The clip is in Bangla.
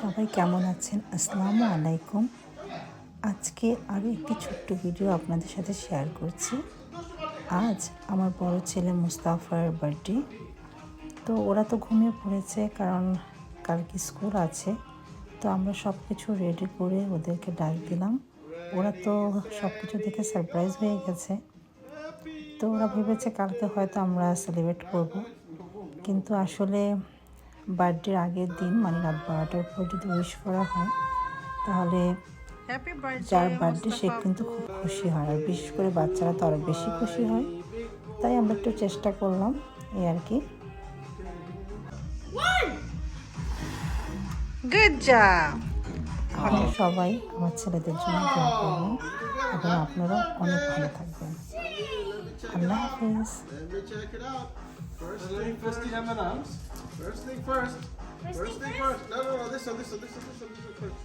সবাই কেমন আছেন? আসসালামু আলাইকুম। আজকে আরও একটি ছোট্ট ভিডিও আপনাদের সাথে শেয়ার করছি। আজ আমার বড় ছেলে মুস্তাফার বার্থডে তো ওরা তো ঘুমিয়ে পড়েছে কারণ কালকে স্কুল আছে। তো আমরা সব কিছু রেডি করে ওদেরকে ডাক দিলাম। ওরা তো সব কিছু দেখে সারপ্রাইজ হয়ে গেছে। তো ওরা ভেবেছে কালকে হয়তো আমরা সেলিব্রেট করব। কিন্তু আসলে বার্থডের আগের দিন মানে রাত বারোটার পর যদি উইশ করা হয় তাহলে যার বার্থডে সে কিন্তু খুব খুশি হয়। আর বিশেষ করে বাচ্চারা তো আরও বেশি খুশি হয়। তাই আমরা একটু চেষ্টা করলাম এই আর কি। গুড জব আপনারা সবাই আমার ছেলেদের জন্য দোয়া করবেন এবং আপনারা অনেক ভালো থাকবেন আল্লাহ হাফিজ Let me check it out. First thing first. M&M's. First thing first. First thing first. No, no, no. This one, this one, this one, this one, this one first.